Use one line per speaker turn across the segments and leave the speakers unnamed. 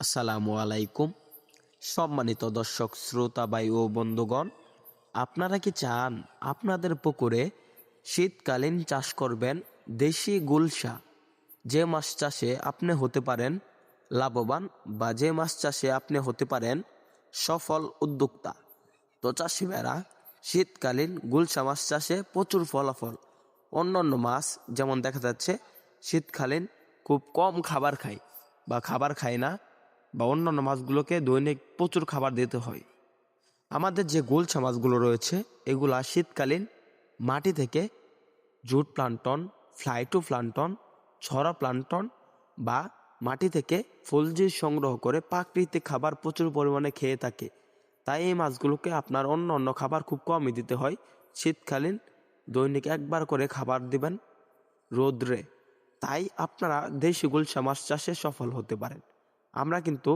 আসসালামু আলাইকুম। সম্মানিত দর্শক, শ্রোতা, ভাই ও বন্ধুগণ, আপনারা কি চান আপনাদের পুকুরে শীতকালীন চাষ করবেন দেশি গুলশা? যে মাছ চাষে আপনি হতে পারেন লাভবান বা যে মাছ চাষে আপনি হতে পারেন সফল উদ্যোক্তা। তো চাষি ভাইরা শীতকালীন গুলশা মাছ চাষে প্রচুর ফলাফল। অন্যান্য মাছ যেমন দেখা যাচ্ছে, শীতকালীন খুব কম খাবার খায় বা খাবার খায় না। বা অন্যান্য মাছগুলোকে দৈনিক প্রচুর খাবার দিতে হয়। আমাদের যে গুলশা মাছগুলো রয়েছে, এগুলা শীতকালীন মাটি থেকে জুট প্লান্টন ফ্লাইটু প্লান্টন, ছড়া প্লান্টন বা মাটি থেকে ফলজি সংগ্রহ করে প্রাকৃতিক খাবার প্রচুর পরিমাণে খেয়ে থাকে। তাই এই মাছগুলোকে আপনার অন্য অন্য খাবার খুব কমই দিতে হয়। শীতকালীন দৈনিক একবার করে খাবার দিবেন রোদ্রে। তাই আপনারা দেশি গুলশা মাছ চাষে সফল হতে পারেন। আমরা কিন্তু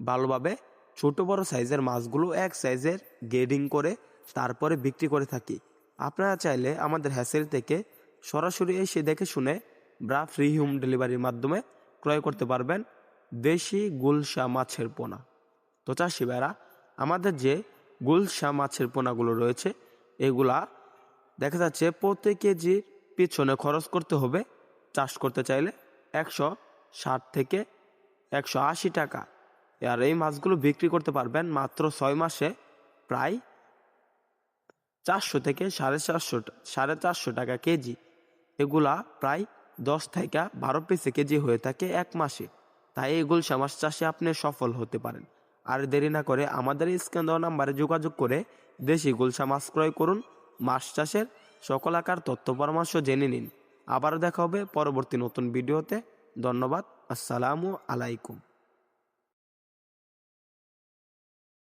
ভালোভাবে ছোট বড় সাইজের মাছগুলো এক সাইজের গ্রেডিং করে তারপরে বিক্রি করে থাকি। আপনারা চাইলে আমাদের হ্যাসেল থেকে সরাসরি এসে দেখে শুনে ব্রা ফ্রি হোম ডেলিভারির মাধ্যমে ক্রয় করতে পারবেন দেশি গুলশা মাছের পোনা। তো চাষি ভাইরা, আমাদের যে গুলশা মাছের পোনাগুলো রয়েছে, এগুলা দেখা যাচ্ছে প্রতি কেজির পিছনে খরচ করতে হবে। চাষ করতে চাইলে একশো ষাট থেকে একশো আশি টাকা। আর এই মাছগুলো বিক্রি করতে পারবেন মাত্র ছয় মাসে প্রায় চারশো থেকে সাড়ে চারশো সাড়ে চারশো টাকা কেজি। এগুলা প্রায় দশ থেকে বারো পিসে কেজি হয়ে থাকে এক মাসে। তাই এই গুলশা মাছ চাষে আপনি সফল হতে পারেন। আর দেরি না করে আমাদের স্ক্যান দেওয়া নাম্বারে যোগাযোগ করে দেশি গুলশা মাছ ক্রয় করুন। মাছ চাষের সকল আকার তথ্য পরামর্শ জেনে নিন। আবারও দেখা হবে পরবর্তী নতুন ভিডিওতে। ধন্যবাদ। আসসালামু আলাইকুম।